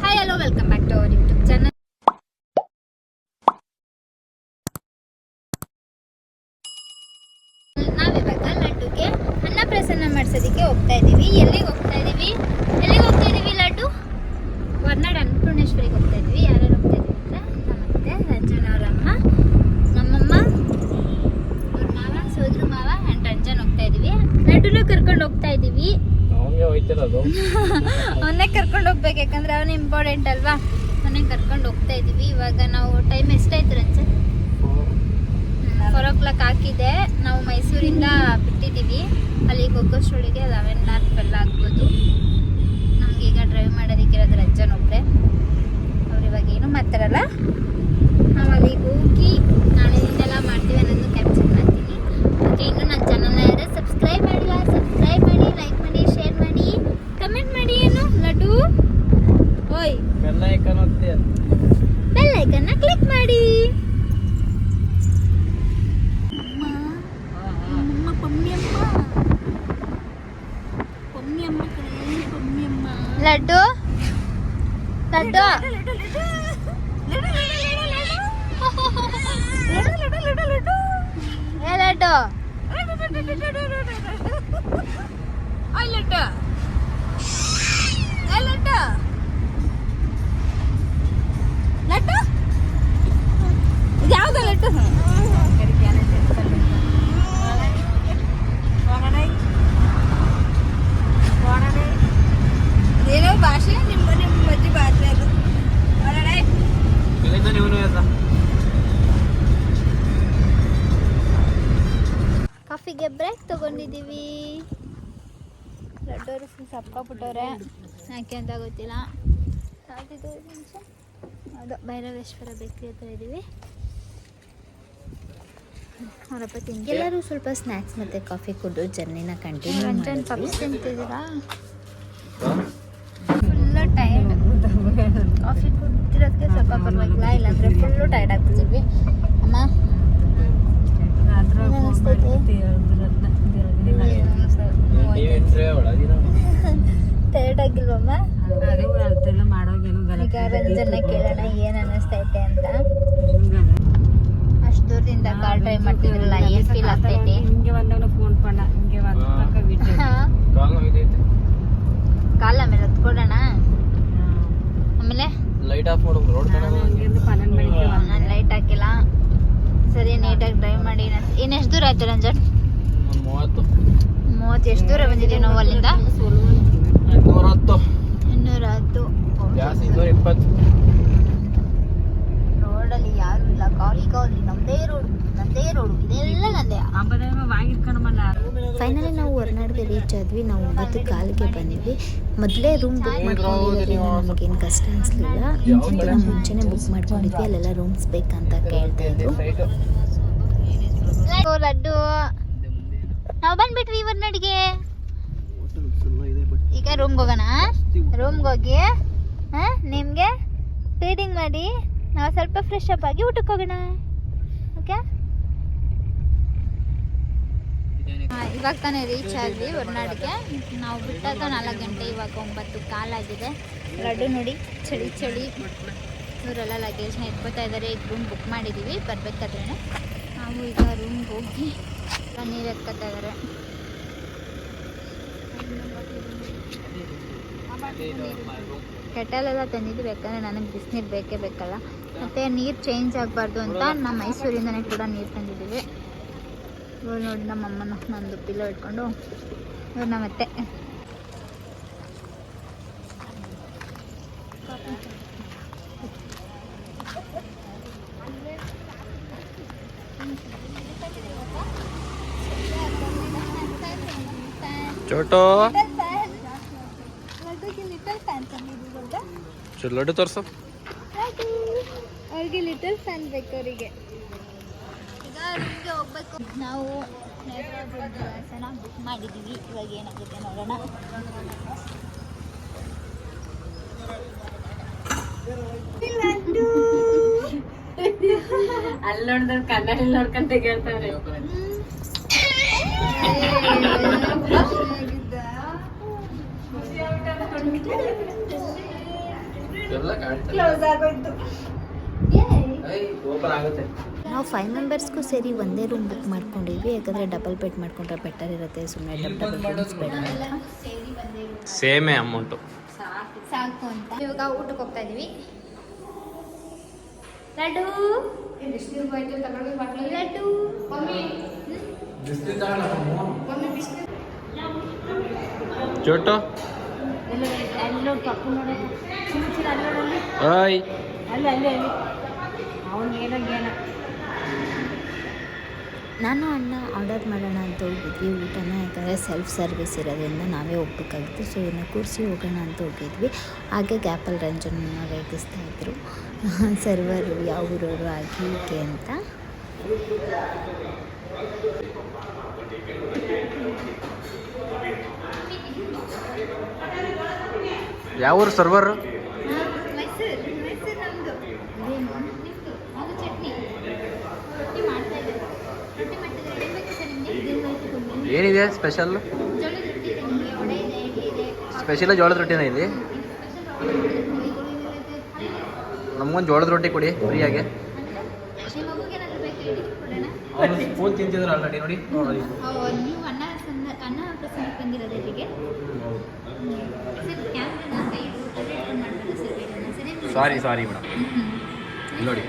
Hi hello welcome back to our YouTube channel ನಾವಿವಾಗ ಲಡ್ಡುಗೆ ಅನ್ನ ಪ್ರಸನ್ನ ಮಾಡ್ಸೋದಕ್ಕೆ ಹೋಗ್ತಾ ಇದ್ದೀವಿ ಎಲ್ಲಿಗೆ ಹೋಗ್ತಾ ಇದ್ದೀವಿ ಎಲ್ಲಿಗೆ ಹೋಗ್ತಾ ಇದ್ದೀವಿ ಲಡ್ಡು ಹೊರ್ನಾಡು ಅನ್ನಪೂರ್ಣೇಶ್ವರಿಗೆ ಹೋಗ್ತಾ ಇದ್ದೀವಿ ಯಾರ್ಯಾರು ಹೋಗ್ತಾ ಇದ್ದೀವಿ ಅಂದರೆ ನಮ್ಮತ್ತೆ ರಂಜನ್ ಅವ್ರ ಅಮ್ಮ ನಮ್ಮಮ್ಮ ಅವ್ರ ಮಾವ ಸೋದ್ರ ಮಾವ ಆ್ಯಂಡ್ ರಂಜನ್ ಹೋಗ್ತಾ ಇದ್ದೀವಿ ಲಡ್ಡುನು ಕರ್ಕೊಂಡು ಹೋಗ್ತಾ ಇದೀವಿ ಅವನೇ ಕರ್ಕೊಂಡು ಹೋಗ್ಬೇಕು ಯಾಕಂದ್ರೆ ಅವನು ಇಂಪಾರ್ಟೆಂಟ್ ಅಲ್ವಾ? ಅವನೇ ಕರ್ಕೊಂಡು ಹೋಗ್ತಾ ಇದೀವಿ ಇವಾಗ ನಾವು ಟೈಮ್ ಎಷ್ಟಾಯ್ತು ರಂಜನ್ ಫೋರ್ ಓ ಕ್ಲಾಕ್ ಹಾಕಿದೆ. ನಾವು ಮೈಸೂರಿಂದ ಬಿಟ್ಟಿದ್ದೀವಿ. ಅಲ್ಲಿಗೆ ಹೋಗೋಷ್ಟೊಳಗೆ ಲೆವೆನ್ ಲ್ಯಾಕ್ ಬೆಲ್ಲ ಆಗ್ಬೋದು ನಮ್ಗೆ ಈಗ ಡ್ರೈವ್ ಮಾಡೋದಕ್ಕಿರೋದು ರಂಜನ್ ಒಬ್ಬರೇ ಅವ್ರು ಇವಾಗ ಏನು ಮಾತಾಡಲ್ಲ ನಾವು ಅಲ್ಲಿಗೆ ಹೋಗಿ ನಾಳೆ ಇನ್ನೆಲ್ಲ ಮಾಡ್ತೀವಿ ಅನ್ನೋದು ಕ್ಯಾಪ್ಚರ್ ಮಾಡ್ತೀನಿ ಓಕೆ ಇನ್ನು ನನ್ನ ಚಾನಲ್ನ ಯಾರು ಸಬ್ಸ್ಕ್ರೈಬ್ ಮಾಡಿಲ್ಲ ಸಬ್ಸ್ಕ್ರೈಬ್ ಮಾಡಿ ಲೈಕ್ ಮಾಡಿ ಶೇರ್ ಮಾಡಿ ಕಮೆಂಟ್ ಮಾಡಿ ಏನು ಲಡ್ಡು ಓಯ್ ಬೆಲ್ಲ ಐಕನ್ ಒತ್ತಿ ಬೆಲ್ ಐಕನ್ನ ಕ್ಲಿಕ್ ಮಾಡಿ ಲಡ್ಡು ಲಡ್ಡು ಏ ಲಡ್ಡು ಓಯ್ ಲಡ್ಡು ಏ ಲಡ್ಡು ಲಡ್ಡು ಸಪ್ಕೊಬಿಟ್ಟವ್ರೆ ಯಾಕೆ ಅಂತ ಗೊತ್ತಿಲ್ಲ. ಅದು ಭೈರವೇಶ್ವರ ಬೇಕ್ರಿ ಹತ್ರ ಇದ್ದೀವಿ ಅವರಪ್ಪ ತಿಂಡಿ ಎಲ್ಲರೂ ಸ್ವಲ್ಪ ಸ್ನ್ಯಾಕ್ಸ್ ಮತ್ತೆ ಕಾಫಿ ಕುಡಿದು ಜರ್ನಿನ ಕಂಟಿನ್ಯೂ ರಂಜನ್ ಪಪ್ಸ್ ತಿಂತಿದ್ದೀರಾ? ಫುಲ್ಲು ಟೈರ್ಡ್ ಕಾಫಿ ಕುಡ್ತಿರೋದಕ್ಕೆ ಸ್ವಲ್ಪ ಪರವಾಗಿಲ್ಲ ಇಲ್ಲಾಂದ್ರೆ ಫುಲ್ಲು ಟೈರ್ಡ್ ಆಗ್ತಿದ್ದೀವಿ ಅಮ್ಮ? ಏನ್ ಟೈರ್ಡ್ ಆಗಿಲ್ವಮ್ಮ? ಈಗ ರಂಜನ್ನ ಕೇಳೋಣ ಏನ್ ಅನಿಸ್ತೈತೆ ಅಂತ. ಅಷ್ಟು ದೂರದಿಂದ ಕಾರ್ ಡ್ರೈವ್ ಮಾಡ್ತಿದ್ರಲ್ಲ ಏನ್ ಫೀಲ್ ಆಗ್ತೈತಿ? ಹಿಂಗೆ ಬಂದವನು ಫೋನ್ ಪಣ್ಣ ಹಿಂಗೆ ಬಂದ ಕಾಲ್ ಮೇಲೆ ಹತ್ಕೊಳ್ಳೋಣ ಆಮೇಲೆ ಲೈಟ್ ಆಫ್ ಮಾಡು ರೋಡ್ ನಾನು ಲೈಟ್ ಹಾಕಿಲ್ಲ. ಸರಿ ನೀಟಾಗಿ ಡ್ರೈವ್ ಮಾಡಿ. ಇನ್ನು ಎಷ್ಟು ದೂರ ಆಯ್ತು ರಂಜನ್? ಮೂವತ್ತು. ಮೂವತ್ತು ಎಷ್ಟು ದೂರ ಬಂದಿದ್ದೀವಿ ನಾವು ಅಲ್ಲಿಂದ ಇನ್ನೂರ ಹತ್ತು ಇನ್ನೂರ ಹತ್ತು ಜಾಸ್ತಿ ಇನ್ನೂರ ಇಪ್ಪತ್ತು. ರೋಡಲ್ಲಿ ಯಾರು ಇಲ್ಲ. ಖಾಲಿ ಖಾಲಿ ನಮ್ಮದೇ ರೋಡ್ ನಮ್ಮದೇ ರೋಡ್ ಇದೆಲ್ಲ ನಂದೇ. ಫೈನಲಿ ನಾವು ಹೊರನಾಡಿಗೆ ರೀಚ್ ಆದ್ವಿ. ನಾವು ಒಂಬತ್ತು ಕಾಲಿಗೆ ಬಂದಿದ್ವಿ ಮೊದಲೇ ರೂಮ್ ಬುಕ್ ಮಾಡ್ಕೊಂಡಿರೋದ್ರಿಂದ ನಮಗೇನು ಕಷ್ಟ ಅನಿಸ್ಲಿಲ್ಲ. ಒಂದಿನ ಮುಂಚೆನೆ ಬುಕ್ ಮಾಡ್ಕೊಂಡಿದ್ವಿ. ಅಲ್ಲೆಲ್ಲ ರೂಮ್ಸ್ ಬೇಕಂತ ಕೇಳ್ತಾ ಇದ್ರು. ಓ, ಲಡ್ಡು. ನಾವು ಬಂದ್ಬಿಟ್ವಿ ಹೊರನಾಡಿಗೆ. ಈಗ ರೂಮ್ಗೆ ಹೋಗೋಣ. ರೂಮ್ಗೆ ಹೋಗಿ ಹಾಂ, ನಿಮಗೆ? ಫೀಡಿಂಗ್ ಮಾಡಿ, ನಾವು ಸ್ವಲ್ಪ ಫ್ರೆಶ್ ಅಪ್ ಆಗಿ ಊಟಕ್ಕೆ ಹೋಗೋಣ. ಓಕೆ ಇವಾಗ ತಾನೇ ರೀಚ್ ಆದ್ವಿ ಹೊರನಾಡಿಗೆ. ನಾವು ಬಿಟ್ಟಾಗ ನಾಲ್ಕು ಗಂಟೆ, ಇವಾಗ ಒಂಬತ್ತು ಕಾಲಾಗಿದೆ ಲಡ್ಡು ನೋಡಿ, ಚಳಿ ಚಳಿ. ಇವರೆಲ್ಲ ಲಗೇಜ್ನ ಇಟ್ಕೋತಾ ಇದ್ದಾರೆ ಈಗ ರೂಮ್ ಬುಕ್ ಮಾಡಿದ್ದೀವಿ ಬರ್ಬೇಕಾದ್ರೆ. ನಾವು ಈಗ ರೂಮ್ಗೆ ಹೋಗಿ ನೀರು ಎತ್ಕೋತಾ ಇದ್ದಾರೆ ಕೆಟಲೆಲ್ಲ ತಂದಿದ್ದೀವಿ ಯಾಕಂದರೆ ನನಗೆ ಬಿಸಿನೀರು ಬೇಕೇ ಬೇಕಲ್ಲ. ಮತ್ತು ನೀರು ಚೇಂಜ್ ಆಗಬಾರ್ದು ಅಂತ ನಮ್ಮ ಮೈಸೂರಿಂದನೇ ಕೂಡ ನೀರು ತಂದಿದ್ದೀವಿ. ಇವಾಗ ನೋಡಿ ನಮ್ಮ ಅಮ್ಮನ ನಂದು ಪಿಲ್ಲೋ ಇಟ್ಕೊಂಡು. ಇವ್ರು ನಮ್ಮ ಅತ್ತೆ ಚೋಟೋ. ಚಲೋ ಲಡ್ಡು ತೋರ್ಸು ಅವ್ರಿಗೆ ಲಿಟಲ್ ಫ್ಯಾನ್ ಬೇಕು ಅವರಿಗೆ ರೂಮ್ಗೆ ಹೋಗ್ಬೇಕು ನಾವು ನೇತ್ರಾವತಿ ಬುಕ್ ಮಾಡಿದ್ದೀವಿ. ಇವಾಗ ಏನಾಗುತ್ತೆ ನೋಡೋಣ. ಅಲ್ಲಿ ನೋಡಿದ್ರೆ ಕನ್ನಡ ನೋಡ್ಕೊಂತ ಕೇಳ್ತಾರೆ. ಎಲ್ಲ ಓಪನ್ ಆಗುತ್ತೆ. ನಾವು ಫೈವ್ ಮೆಂಬರ್ಸ್ಗೂ ಸೇರಿ ಒಂದೇ ರೂಮ್ ಬುಕ್ ಮಾಡ್ಕೊಂಡಿದ್ವಿ ಯಾಕಂದರೆ ಡಬಲ್ ಬೆಡ್ ಮಾಡ್ಕೊಂಡ್ರೆ ಬೆಟರ್ ಇರುತ್ತೆ ಸುಮ್ಮನೆ ಡಬಲ್ ಡಬಲ್ ರೂಮ್ಸ್ ಬೇಡ. ಅಂತ ಸೇಮೇ ಅಮೌಂಟು ಸಾಕು ಅಂತ. ಇವಾಗ ಊಟಕ್ಕೆ ಹೋಗ್ತಾ ಇದೀವಿ. ಲಡ್ಡು. ಲಡ್ಡು. ಚೋಟು ನೋಡಿ ತಪ್ಪು ನೋಡೋದು ಓಯ್ ಅಲ್ಲಿ ಅಲ್ಲಿ ಅಲ್ಲಿ. ಏನೋ ನಾನು ಅಣ್ಣ ಆರ್ಡರ್ ಮಾಡೋಣ ಅಂತ ಹೋಗಿದ್ವಿ. ಊಟನ ಯಾಕಂದರೆ ಸೆಲ್ಫ್ ಸರ್ವಿಸ್ ಇರೋದ್ರಿಂದ ನಾವೇ ಹೋಗ್ಬೇಕಾಗಿತ್ತು ಸೊ ಇನ್ನು ಕೂರಿಸಿ ಹೋಗೋಣ ಅಂತ ಹೋಗಿದ್ವಿ. ಹಾಗೆ ಗ್ಯಾಪಲ್ ರಂಜನನ್ನ ರೇಗಿಸ್ತಾ ಇದ್ರು. ಸರ್ವರ್ ಯಾವ ಊರವರು ಆಗಿ ಹೀಗೆ ಅಂತ. ಯಾವ ಊರು ಸರ್ವರ್ ಮೈಸೂರು ಮೈಸೂರು ನಮ್ದು ನಿಮ್ದು ಅದು ಚಟ್ನಿ ರೊಟ್ಟಿ ಮಾಡ್ತಾ ಇದ್ದಾರೆ ರೊಟ್ಟಿ ಮಾಡ್ತಿದ್ದಾರೆ ಏನ್ ಬೇಕು ಸರ್ ನಿಮಗೆ ಏನಿದೆ ಸ್ಪೆಷಲ್ ಸ್ಪೆಷಲ್ ಜೋಳದ ರೊಟ್ಟಿನ ಇಲ್ಲಿ. ನಮ್ಗೊಂದು ಜೋಳದ ರೊಟ್ಟಿ ಕೊಡಿ ಫ್ರೀಯಾಗಿ ಅವ್ನು ಸ್ಪೂನ್ ತಿಂತಿದ್ರು ಆಲ್ರೆಡಿ ನೋಡಿ. ನೋಡಿ ಸರ್ ಸರ್ ಮೇಡಮ್ ನೋಡಿ.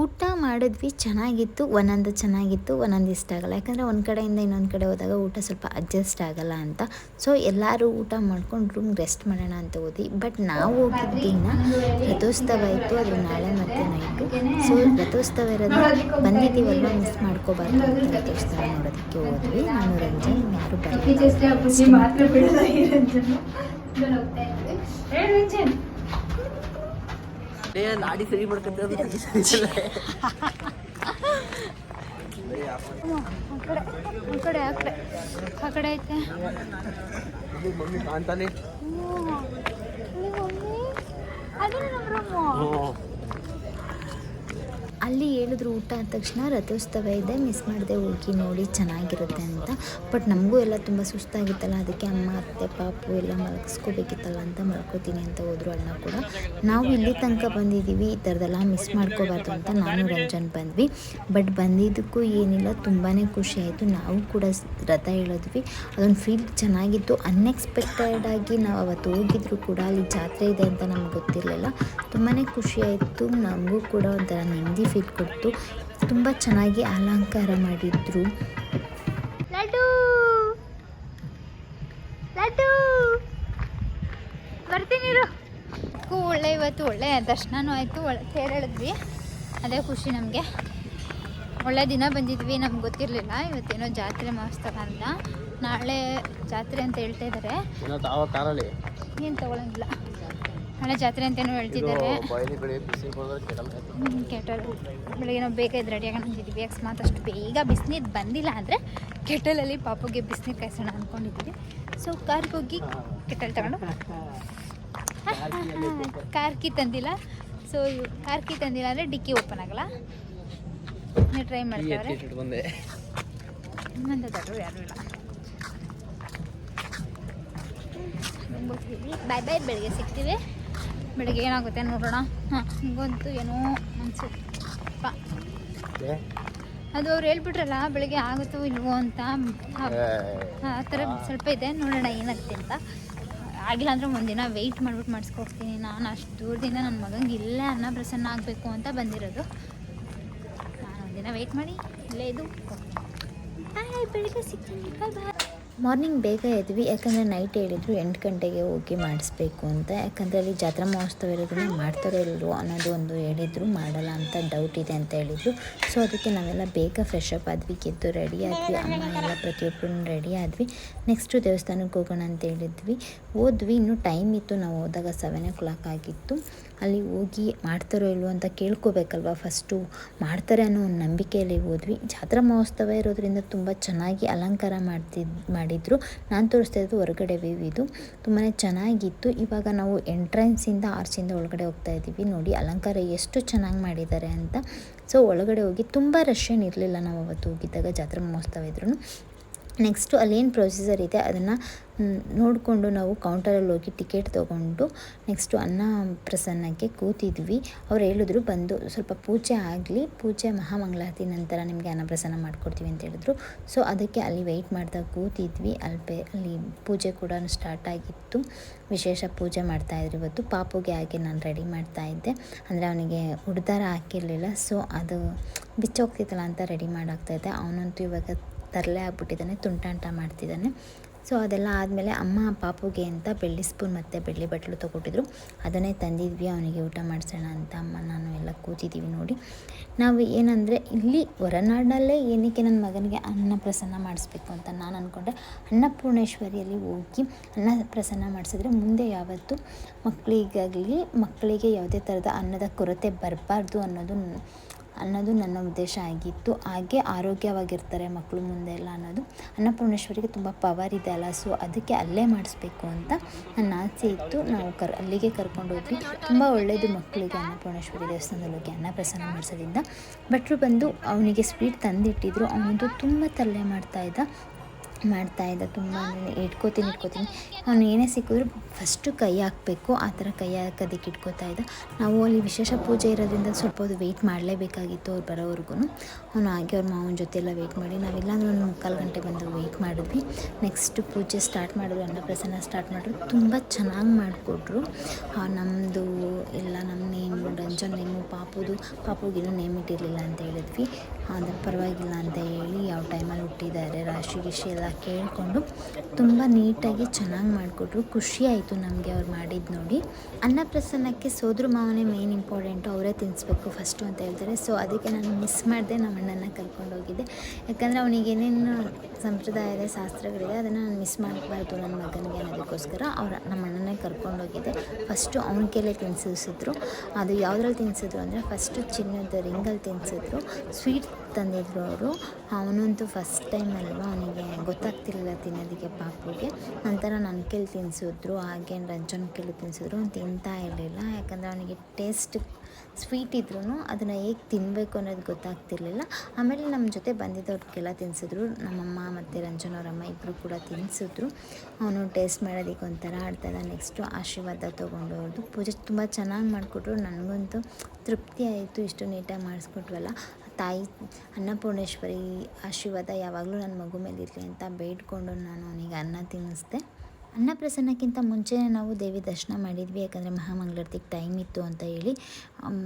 ಊಟ ಮಾಡಿದ್ವಿ, ಚೆನ್ನಾಗಿತ್ತು, ಒಂದೊಂದು ಚೆನ್ನಾಗಿತ್ತು, ಒಂದೊಂದು ಇಷ್ಟ ಆಗಲ್ಲ. ಯಾಕಂದರೆ ಒಂದು ಕಡೆಯಿಂದ ಇನ್ನೊಂದು ಕಡೆ ಹೋದಾಗ ಊಟ ಸ್ವಲ್ಪ ಅಡ್ಜಸ್ಟ್ ಆಗಲ್ಲ ಅಂತ. ಸೊ ಎಲ್ಲರೂ ಊಟ ಮಾಡ್ಕೊಂಡು ರೂಮ್ ರೆಸ್ಟ್ ಮಾಡೋಣ ಅಂತ ಹೋದ್ವಿ. ಬಟ್ ನಾವು ಹೋಗಿದ್ದ ದಿನ ರಥೋತ್ಸವ ಇತ್ತು, ಅದು ನಾಳೆ ಮತ್ತೆ ನೈಟು ಸೊ ರಥೋತ್ಸವ ಇರೋದು ಬಂದಿದ್ದೀವಲ್ವ ಮಿಸ್ ಮಾಡ್ಕೋಬಾರ್ದು ಅಂತ ರಥೋತ್ಸವ ನೋಡೋದಕ್ಕೆ ಹೋದ್ವಿ. ನಾನು, ರಂಜನ್, ಯಾರು ಬರಲಿಲ್ಲ ಮಾತ್ರ ಬಿಡೋದಾಗಿ ರಂಜನು ಹೋಗ್ತಾ ಇದ್ವಿ ಹೇಳಿ ರಂಜನ್ ಲಾಡಿ ಸರಿ ಮಾಡ್ಕೊಂತ ಆ ಕಡೆ ಆ ಕಡೆ ಆ ಕಡೆ ಆ ಕಡೆ ಐತೆ. ಮಮ್ಮಿ ಕಾಣ್ತಾನೆ. ಅದೇ ನಮ್ಮ ರೂಮು ಅಲ್ಲಿ ಹೇಳಿದ್ರು ಊಟ ಆದ ತಕ್ಷಣ ರಥೋತ್ಸವ ಇದೆ ಮಿಸ್ ಮಾಡದೆ ಹೋಗಿ ನೋಡಿ ಚೆನ್ನಾಗಿರುತ್ತೆ ಅಂತ. ಬಟ್ ನಮಗೂ ಎಲ್ಲ ತುಂಬ ಸುಸ್ತಾಗಿತ್ತಲ್ಲ, ಅದಕ್ಕೆ ಅಮ್ಮ, ಅತ್ತೆ, ಪಾಪು ಎಲ್ಲ ಮಲಗಿಸ್ಕೋಬೇಕಿತ್ತಲ್ಲ ಅಂತ ಮಲ್ಕೋತೀನಿ ಅಂತ ಹೋದ್ರು ಅಣ್ಣ ಕೂಡ. ನಾವು ಇಲ್ಲಿ ತನಕ ಬಂದಿದ್ದೀವಿ, ಈ ಥರದೆಲ್ಲ ಮಿಸ್ ಮಾಡ್ಕೋಬಾರ್ದು ಅಂತ ನಾನು, ರಂಜನ್ ಬಂದ್ವಿ. ಬಟ್ ಬಂದಿದ್ದಕ್ಕೂ ಏನಿಲ್ಲ ತುಂಬಾ ಖುಷಿ ಆಯಿತು. ನಾವು ಕೂಡ ರಥ ಹೇಳಿದ್ವಿ ಅದೊಂದು ಫೀಲ್ ಚೆನ್ನಾಗಿತ್ತು. ಅನ್ಎಕ್ಸ್ಪೆಕ್ಟೆಡ್ ಆಗಿ ನಾವು ಅವತ್ತು ಹೋಗಿದ್ರು ಕೂಡ, ಅಲ್ಲಿ ಜಾತ್ರೆ ಇದೆ ಅಂತ ನಮ್ಗೆ ಗೊತ್ತಿರಲಿಲ್ಲ. ತುಂಬಾ ಖುಷಿ ಆಯಿತು. ನಮಗೂ ಕೂಡ ಒಂಥರ ನೆಮ್ಮದಿ ಫೀಲ್ ಕೊಡ್ತು ತುಂಬ ಚೆನ್ನಾಗಿ ಅಲಂಕಾರ ಮಾಡಿದ್ರು. ಲಡ್ಡು! ಲಡ್ಡು! ಬರ್ತೀನಿ ಇರು. ಕೂ ಒಳ್ಳೆ ಇವತ್ತು ಒಳ್ಳೆ ದರ್ಶನನೂ ಆಯಿತು ಒಳ್ಳೆ ತೇರು ಅದೇ ಖುಷಿ ನಮಗೆ. ಒಳ್ಳೆ ದಿನ ಬಂದಿದ್ವಿ ನಮ್ಗೆ ಗೊತ್ತಿರಲಿಲ್ಲ. ಇವತ್ತೇನೋ ಜಾತ್ರೆ ಮಹೋತ್ಸವ ಅಂತ. ನಾಳೆ ಜಾತ್ರೆ ಅಂತ ಹೇಳ್ತಾ ಇದ್ದಾರೆ ಏನು ತಗೊಳಂಗಿಲ್ಲ. ನಾಳೆ ಜಾತ್ರೆ ಅಂತೇನೋ ಹೇಳ್ತಿದ್ದಾರೆ. ಕಡೆ ಬಿಸಿ ಬರೋದ್ರೆ ಕೆಟಲ್ ಬೆಳಗ್ಗೆ ನಾವು ಬೇಗ ರೆಡಿಯಾಗಿ ರೆಡಿ ಅಂತಿದ್ದೀವಿ ಅಕಸ್ಮಾತ್ ಅಷ್ಟು ಬೇಗ ಬಿಸಿನೀರು ಬಂದಿಲ್ಲ ಅಂದರೆ ಕೆಟಲಲ್ಲಿ ಪಾಪುಗೆ ಬಿಸಿನೀರು ಕಾಯಿಸೋಣ ಅಂದ್ಕೊಂಡಿದ್ದೀವಿ ಸೊ ಕಾರ್ಗೆ ಹೋಗಿ ಕೆಟಲ್ ತಗೊಂಡು. ಕಾರ್ಕಿ ತಂದಿಲ್ಲ. ಸೊ ಕಾರ್ಕಿ ತಂದಿಲ್ಲ ಅಂದರೆ ಡಿಕ್ಕಿ ಓಪನ್ ಆಗಲ್ಲ. ನೀವು ಟ್ರೈ ಮಾಡ್ತಾರೆ ಇನ್ನೊಂದು ದೊಡ್ಡರು ಯಾರೂ ಇಲ್ಲ. ಬಾಯ್ ಬಾಯ್ ಬೆಳಿಗ್ಗೆ ಸಿಗ್ತೀವಿ. ಬೆಳಿಗ್ಗೆ ಏನಾಗುತ್ತೆ ನೋಡೋಣ. ಹಾಂ ಹಿಂಗಂತೂ ಏನೋ ಅನ್ಸುತ್ತಪ್ಪ ಅದು ಅವ್ರು ಹೇಳ್ಬಿಟ್ರಲ್ಲ ಬೆಳಿಗ್ಗೆ ಆಗುತ್ತೋ ಇಲ್ವೋ ಅಂತ. ಆ- ಆ ಥರ ಸ್ವಲ್ಪ ಇದೆ. ನೋಡೋಣ ಏನಾಗುತ್ತೆ ಅಂತ. ಆಗಿಲ್ಲ ಅಂದರೆ ಒಂದಿನ ವೆಯ್ಟ್ ಮಾಡ್ಬಿಟ್ಟು ಮಾಡಿಸ್ಕೊಡ್ತೀನಿ ನಾನು ಅಷ್ಟು ದೂರದಿಂದ ನನ್ನ ಮಗಂಗೆ ಇಲ್ಲೇ ಅನ್ನ ಪ್ರಸನ್ನ ಆಗಬೇಕು ಅಂತ ಬಂದಿರೋದು. ನಾನು ಒಂದಿನ ವೆಯ್ಟ್ ಮಾಡಿ ಇಲ್ಲೇ ಇದು ಬಾಯ್ ಬೆಳಿಗ್ಗೆ ಸಿಗ್ತೀನಿ. ಬಾಯ್ ಬಾಯ್ ಮಾರ್ನಿಂಗ್ ಬೇಗ ಎದ್ವಿ, ಯಾಕಂದರೆ ನೈಟ್ ಹೇಳಿದ್ರು ಎಂಟು ಗಂಟೆಗೆ ಹೋಗಿ ಮಾಡಿಸ್ಬೇಕು ಅಂತ. ಯಾಕಂದರೆ ಅಲ್ಲಿ ಜಾತ್ರಾ ಮಹೋತ್ಸವ ಇರೋದನ್ನು ಮಾಡ್ತಾರೋ ಇಲ್ವೋ ಅನ್ನೋದು ಒಂದು ಹೇಳಿದರು, ಮಾಡಲ್ಲ ಅಂತ ಡೌಟ್ ಇದೆ ಅಂತ ಹೇಳಿದರು. ಸೊ ಅದಕ್ಕೆ ನಾವೆಲ್ಲ ಬೇಗ ಫ್ರೆಶ್ ಅಪ್ ಆದ್ವಿ, ಗೆದ್ದು ರೆಡಿ ಆದ್ವಿ, ಅಮ್ಮ ಎಲ್ಲ ಪ್ರತಿಯೊಬ್ಬರು ರೆಡಿ ಆದ್ವಿ. ನೆಕ್ಸ್ಟು ದೇವಸ್ಥಾನಕ್ಕೆ ಹೋಗೋಣ ಅಂತ ಹೇಳಿದ್ವಿ. ಹೋದ್ವಿ, ಇನ್ನೂ ಟೈಮ್ ಇತ್ತು, ನಾವು ಹೋದಾಗ ಸೆವೆನ್ ಓ ಕ್ಲಾಕ್ ಆಗಿತ್ತು. ಅಲ್ಲಿ ಹೋಗಿ ಮಾಡ್ತಾರೋ ಇಲ್ವೋ ಅಂತ ಕೇಳ್ಕೋಬೇಕಲ್ವ ಫಸ್ಟು ಮಾಡ್ತಾರೆ ಅನ್ನೋ ಒಂದು ನಂಬಿಕೆಯಲ್ಲಿ ಹೋದ್ವಿ. ಜಾತ್ರಾ ಮಹೋತ್ಸವ ಇರೋದ್ರಿಂದ ತುಂಬ ಚೆನ್ನಾಗಿ ಅಲಂಕಾರ ಮಾಡ್ತಿದ್, ಮಾಡಿದರು. ನಾನು ತೋರಿಸ್ತಾ ಇದ್ದು ಹೊರಗಡೆ ವ್ಯೂ ಇದು. ತುಂಬಾ ಚೆನ್ನಾಗಿತ್ತು. ಇವಾಗ ನಾವು ಎಂಟ್ರೆನ್ಸಿಂದ ಆರ್ಸಿಂದ ಒಳಗಡೆ ಹೋಗ್ತಾ ಇದ್ದೀವಿ. ನೋಡಿ ಅಲಂಕಾರ ಎಷ್ಟು ಚೆನ್ನಾಗಿ ಮಾಡಿದ್ದಾರೆ ಅಂತ. ಸೊ ಒಳಗಡೆ ಹೋಗಿ ತುಂಬ ರಶ್ ಏನು ಇರಲಿಲ್ಲ ನಾವು ಅವತ್ತು ಹೋಗಿದ್ದಾಗ ಜಾತ್ರಾ ಮಹೋತ್ಸವ ಇದ್ರೂ ನೆಕ್ಸ್ಟು ಅಲ್ಲೇನು ಪ್ರೊಸೀಜರ್ ಇದೆ ಅದನ್ನು ನೋಡಿಕೊಂಡು ನಾವು ಕೌಂಟರಲ್ಲಿ ಹೋಗಿ ಟಿಕೆಟ್ ತೊಗೊಂಡು ನೆಕ್ಸ್ಟು ಅನ್ನ ಪ್ರಸನ್ನಕ್ಕೆ ಕೂತಿದ್ವಿ. ಅವ್ರು ಹೇಳಿದ್ರು, ಬಂದು ಸ್ವಲ್ಪ ಪೂಜೆ ಆಗಲಿ, ಪೂಜೆ ಮಹಾಮಂಗಳಾರತಿ ನಂತರ ನಿಮಗೆ ಅನ್ನಪ್ರಸನ್ನ ಮಾಡಿಕೊಡ್ತೀವಿ ಅಂತ ಹೇಳಿದ್ರು. ಸೊ ಅದಕ್ಕೆ ಅಲ್ಲಿ ವೆಯ್ಟ್ ಮಾಡ್ತಾ ಕೂತಿದ್ವಿ. ಅಲ್ಪೆ ಅಲ್ಲಿ ಪೂಜೆ ಕೂಡ ಸ್ಟಾರ್ಟ್ ಆಗಿತ್ತು. ವಿಶೇಷ ಪೂಜೆ ಮಾಡ್ತಾಯಿದ್ರು ಇವತ್ತು. ಪಾಪುಗೆ ಹಾಗೆ ನಾನು ರೆಡಿ ಮಾಡ್ತಾ ಇದ್ದೆ. ಅಂದರೆ ಅವನಿಗೆ ಉಡ್ದಾರ ಹಾಕಿರಲಿಲ್ಲ. ಸೊ ಅದು ಬಿಚ್ಚೋಗ್ತಿತ್ತಲ್ಲ ಅಂತ ರೆಡಿ ಮಾಡಾಗ್ತಾಯಿದ್ದೆ ಅವನಂತೂ ಇವಾಗ ತರಲೆ ಆಗ್ಬಿಟ್ಟಿದ್ದಾನೆ, ತುಂಟಾಂಟ ಮಾಡ್ತಿದ್ದಾನೆ. ಸೊ ಅದೆಲ್ಲ ಆದಮೇಲೆ ಅಮ್ಮ ಪಾಪುಗೆ ಅಂತ ಬೆಳ್ಳಿ ಸ್ಪೂನ್ ಮತ್ತು ಬೆಳ್ಳಿ ಬಟ್ಲು ತೊಗೊಟ್ಟಿದ್ರು. ಅದನ್ನೇ ತಂದಿದ್ವಿ, ಅವನಿಗೆ ಊಟ ಮಾಡಿಸೋಣ ಅಂತ ಅಮ್ಮ, ನಾನು ಎಲ್ಲ ಕೂತಿದ್ದೀವಿ ನೋಡಿ. ನಾವು ಏನಂದರೆ, ಇಲ್ಲಿ ಹೊರನಾಡಿನಲ್ಲೇ ಏನಕ್ಕೆ ನನ್ನ ಮಗನಿಗೆ ಅನ್ನ ಪ್ರಸನ್ನ ಮಾಡಿಸ್ಬೇಕು ಅಂತ ನಾನು ಅಂದ್ಕೊಂಡೆ ಅನ್ನಪೂರ್ಣೇಶ್ವರಿಯಲ್ಲಿ ಹೋಗಿ ಅನ್ನ ಪ್ರಸನ್ನ ಮಾಡಿಸಿದ್ರೆ ಮುಂದೆ ಯಾವತ್ತು ಮಕ್ಕಳಿಗಾಗಲಿ ಮಕ್ಕಳಿಗೆ ಯಾವುದೇ ಥರದ ಅನ್ನದ ಕೊರತೆ ಬರಬಾರ್ದು ಅನ್ನೋದು ಅನ್ನೋದು ನನ್ನ ಉದ್ದೇಶ ಆಗಿತ್ತು. ಹಾಗೆ ಆರೋಗ್ಯವಾಗಿರ್ತಾರೆ ಮಕ್ಕಳು ಮುಂದೆ ಎಲ್ಲ ಅನ್ನೋದು. ಅನ್ನಪೂರ್ಣೇಶ್ವರಿಗೆ ತುಂಬ ಪವರ್ ಇದೆ ಅಲ್ಲ ಸೊ ಅದಕ್ಕೆ ಅಲ್ಲೇ ಮಾಡಿಸ್ಬೇಕು ಅಂತ ನನ್ನ ಆಸೆ ಇತ್ತು. ನಾವು ಕರ್, ಅಲ್ಲಿಗೆ ಕರ್ಕೊಂಡು ಹೋದ್ವಿ. ತುಂಬ ಒಳ್ಳೆಯದು ಮಕ್ಕಳಿಗೆ ಅನ್ನಪೂರ್ಣೇಶ್ವರಿ ದೇವಸ್ಥಾನದಲ್ಲಿ ಹೋಗಿ ಅನ್ನ ಪ್ರಸನ್ನ ಮಾಡಿಸೋದ್ರಿಂದ. ಭಟ್ರು ಬಂದು ಅವನಿಗೆ ಸ್ವೀಟ್ ತಂದಿಟ್ಟಿದ್ರು. ಅವನದು ತುಂಬ ತಲೆ ಮಾಡ್ತಾ ಇದ್ದ. ತುಂಬ ಇಟ್ಕೋತೀನಿ ಇಟ್ಕೋತೀನಿ. ಅವನು ಏನೇ ಸಿಕ್ಕಿದ್ರು ಫಸ್ಟು ಕೈ ಹಾಕಬೇಕು, ಆ ಥರ ಕೈ ಹಾಕೋದಕ್ಕೆ ಇಟ್ಕೋತಾ ಇದ್ದ. ನಾವು ಅಲ್ಲಿ ವಿಶೇಷ ಪೂಜೆ ಇರೋದ್ರಿಂದ ಸ್ವಲ್ಪ ಹೊತ್ತು ವೆಯ್ಟ್ ಮಾಡಲೇಬೇಕಾಗಿತ್ತು ಅವ್ರು ಬರೋವರೆಗೂ ಅವನು ಹಾಗೆ ಅವ್ರ ಮಾವನ ಜೊತೆ ಎಲ್ಲ ವೆಯ್ಟ್ ಮಾಡಿ, ನಾವಿಲ್ಲಾಂದ್ರೆ ಒಂದು ಮುಕ್ಕಾಲು ಗಂಟೆ ಬಂದು ವೆಯ್ಟ್ ಮಾಡಿದ್ವಿ. ನೆಕ್ಸ್ಟ್ ಪೂಜೆ ಸ್ಟಾರ್ಟ್ ಮಾಡಿದ್ರು, ಅನ್ನಪ್ರಸನ್ನ ಸ್ಟಾರ್ಟ್ ಮಾಡಿದ್ರು. ತುಂಬ ಚೆನ್ನಾಗಿ ಮಾಡಿಕೊಟ್ರು. ನಮ್ಮದು ಎಲ್ಲ ನಮ್ಮ ನೇಮು ರಂಜನ್ ನೇಮು ಪಾಪುದು ಪಾಪುಗಿನ್ನೂ ನೇಮ್ ಇಟ್ಟಿರಲಿಲ್ಲ ಅಂತ ಹೇಳಿದ್ವಿ. ಅದ್ರ ಪರವಾಗಿಲ್ಲ ಅಂತ ಹೇಳಿ ಯಾವ ಟೈಮಲ್ಲಿ ಹುಟ್ಟಿದ್ದಾರೆ, ರಾಶಿ ಗಿಶಿ ಎಲ್ಲ ಕೇಳಿಕೊಂಡು ತುಂಬ ನೀಟಾಗಿ ಚೆನ್ನಾಗಿ ಮಾಡಿಕೊಟ್ರು. ಖುಷಿ ಆಯಿತು ನಮಗೆ ಅವ್ರು ಮಾಡಿದ್ದು ನೋಡಿ. ಅನ್ನಪ್ರಸನ್ನಕ್ಕೆ ಸೋದ್ರ ಮಾವನೇ ಮೇನ್ ಇಂಪಾರ್ಟೆಂಟು ಅವರೇ ತಿನ್ನಿಸ್ಬೇಕು ಫಸ್ಟು ಅಂತ ಹೇಳ್ತಾರೆ. ಸೊ ಅದಕ್ಕೆ ನಾನು ಮಿಸ್ ಮಾಡಿದೆ ನಮ್ಮ ಅಣ್ಣನ ಕರ್ಕೊಂಡು ಹೋಗಿದ್ದೆ. ಯಾಕಂದರೆ ಅವನಿಗೆ ಏನೇನು ಸಂಪ್ರದಾಯದ ಶಾಸ್ತ್ರಗಳಿದೆ, ಅದನ್ನು ನಾನು ಮಿಸ್ ಮಾಡಬಾರ್ದು ನನ್ನ ಮಗನಿಗೆ ಅನ್ನೋದಕ್ಕೋಸ್ಕರ ಅವ್ರ ನಮ್ಮ ಅಣ್ಣನೇ ಕರ್ಕೊಂಡು ಹೋಗಿದ್ದೆ. ಫಸ್ಟು ಅವನ ಕೈಲೇ ತಿನ್ನಿಸಿದ್ರು ಅದು ಯಾವುದ್ರಲ್ಲಿ ತಿನ್ನಿಸಿದ್ರು ಅಂದರೆ ಫಸ್ಟು ಚಿನ್ನದ ರಿಂಗಲ್ಲಿ ತಿನ್ನಿಸಿದ್ರು ಸ್ವೀಟ್ ತಂದಿದ್ರು ಅವರು. ಅವನಂತೂ ಫಸ್ಟ್ ಟೈಮ್ ಅಲ್ವಾ? ಅವನಿಗೆ ಗೊತ್ತಾಗ್ತಿರಲಿಲ್ಲ ತಿನ್ನೋದಕ್ಕೆ ಪಾಪುಗೆ. ನಂತರ ನನ್ನ ಕೇಳಿ ತಿನ್ನಿಸಿದ್ರು ಹಾಗೆ ರಂಜನ್ ಕೇಳಿ ತಿನ್ನಿಸಿದ್ರು ಅವ್ನು ತಿಂತಾ ಇರಲಿಲ್ಲ. ಯಾಕಂದರೆ ಅವನಿಗೆ ಟೇಸ್ಟ್ ಸ್ವೀಟ್ ಇದ್ರೂ ಅದನ್ನು ಹೇಗೆ ತಿನ್ನಬೇಕು ಅನ್ನೋದು ಗೊತ್ತಾಗ್ತಿರ್ಲಿಲ್ಲ. ಆಮೇಲೆ ನಮ್ಮ ಜೊತೆ ಬಂದಿದ್ದವ್ರಿಗೆಲ್ಲ ತಿನ್ನಿಸಿದ್ರು ನಮ್ಮಮ್ಮ ಮತ್ತು ರಂಜನ್ ಅವರಮ್ಮ ಇಬ್ಬರು ಕೂಡ ತಿನ್ನಿಸಿದ್ರು ಅವನು ಟೇಸ್ಟ್ ಮಾಡೋದಕ್ಕೆ ಒಂಥರ ಆಡ್ತಾಯಿದ್ದ. ನೆಕ್ಸ್ಟು ಆಶೀರ್ವಾದ ತೊಗೊಂಡು ಅವ್ರದ್ದು. ಪೂಜೆ ತುಂಬ ಚೆನ್ನಾಗಿ ಮಾಡಿಕೊಟ್ರು. ನನಗಂತೂ ತೃಪ್ತಿ ಆಯಿತು. ಇಷ್ಟು ನೀಟಾಗಿ ಮಾಡಿಸ್ಕೊಟ್ವಲ್ಲ. ತಾಯಿ ಅನ್ನಪೂರ್ಣೇಶ್ವರಿ ಆಶೀರ್ವಾದ ಯಾವಾಗಲೂ ನನ್ನ ಮಗು ಮೇಲೆ ಇರಲಿ ಅಂತ ಬೇಡಿಕೊಂಡು ನಾನು ಅವನಿಗೆ ಅನ್ನ ತಿನ್ನಿಸ್ದೆ. ಅನ್ನಪ್ರಸನ್ನಕ್ಕಿಂತ ಮುಂಚೆನೇ ನಾವು ದೇವಿ ದರ್ಶನ ಮಾಡಿದ್ವಿ, ಯಾಕಂದರೆ ಮಹಾಮಂಗಳಾರತಿಗೆ ಟೈಮ್ ಇತ್ತು ಅಂತ ಹೇಳಿ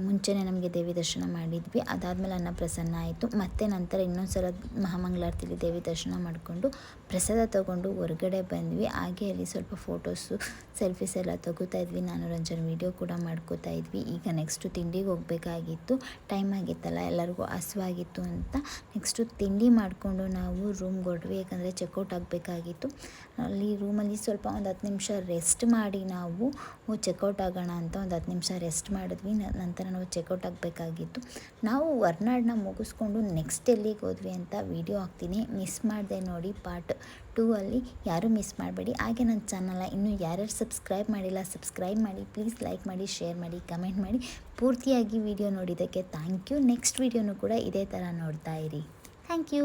ಮುಂಚೆನೇ ನಮಗೆ ದೇವಿ ದರ್ಶನ ಮಾಡಿದ್ವಿ. ಅದಾದಮೇಲೆ ಅನ್ನಪ್ರಸನ್ನ ಆಯಿತು. ಮತ್ತು ನಂತರ ಇನ್ನೊಂದು ಸಲ ಮಹಾಮಂಗಳಾರತಿಲಿ ದೇವಿ ದರ್ಶನ ಮಾಡಿಕೊಂಡು ಪ್ರಸಾದ ತೊಗೊಂಡು ಹೊರಗಡೆ ಬಂದ್ವಿ. ಹಾಗೆ ಅಲ್ಲಿ ಸ್ವಲ್ಪ ಫೋಟೋಸು ಸೆಲ್ಫೀಸ್ ಎಲ್ಲ ತಗೋತಾ ಇದ್ವಿ. ನಾನು ರಂಜನ್ ವೀಡಿಯೋ ಕೂಡ ಮಾಡ್ಕೋತಾ ಇದ್ವಿ. ಈಗ ನೆಕ್ಸ್ಟು ತಿಂಡಿಗೆ ಹೋಗಬೇಕಾಗಿತ್ತು. ಟೈಮ್ ಆಗಿತ್ತಲ್ಲ, ಎಲ್ಲರಿಗೂ ಹಸುವಾಗಿತ್ತು ಅಂತ. ನೆಕ್ಸ್ಟು ತಿಂಡಿ ಮಾಡಿಕೊಂಡು ನಾವು ರೂಮ್ಗೆ ಹೊಡ್ವಿ ಯಾಕಂದರೆ ಚೆಕ್ಔಟ್ ಆಗಬೇಕಾಗಿತ್ತು. ಅಲ್ಲಿ ರೂಮಲ್ಲಿ ಸ್ವಲ್ಪ ಒಂದು ಹತ್ತು ನಿಮಿಷ ರೆಸ್ಟ್ ಮಾಡಿ ನಾವು ಚೆಕ್ಔಟ್ ಆಗೋಣ ಅಂತ ಒಂದು ಹತ್ತು ನಿಮಿಷ ರೆಸ್ಟ್ ಮಾಡಿದ್ವಿ. ನಂತರ ನಾವು ಚೆಕ್ಔಟ್ ಆಗಬೇಕಾಗಿತ್ತು. ನಾವು ಹೊರ್ನಾಡನ್ನ ಮುಗಿಸ್ಕೊಂಡು ನೆಕ್ಸ್ಟ್ ಎಲ್ಲಿಗೆ ಹೋದ್ವಿ ಅಂತ ವೀಡಿಯೋ ಹಾಕ್ತೀನಿ. ಮಿಸ್ ಮಾಡಿದೆ ನೋಡಿ ಪಾರ್ಟ್ ಟೂ ಅಲ್ಲಿ. ಯಾರೂ ಮಿಸ್ ಮಾಡಬೇಡಿ. ಹಾಗೆ ನನ್ನ ಚಾನಲ್ನ ಇನ್ನೂ ಯಾರ್ಯಾರು ಸಬ್ಸ್ಕ್ರೈಬ್ ಮಾಡಿಲ್ಲ ಸಬ್ಸ್ಕ್ರೈಬ್ ಮಾಡಿ ಪ್ಲೀಸ್ ಲೈಕ್ ಮಾಡಿ ಶೇರ್ ಮಾಡಿ ಕಮೆಂಟ್ ಮಾಡಿ. ಪೂರ್ತಿಯಾಗಿ ವಿಡಿಯೋ ನೋಡಿದ್ದಕ್ಕೆ ಥ್ಯಾಂಕ್ ಯು ನೆಕ್ಸ್ಟ್ ವೀಡಿಯೋನು ಕೂಡ ಇದೇ ಥರ ನೋಡ್ತಾ ಇರಿ. Thank you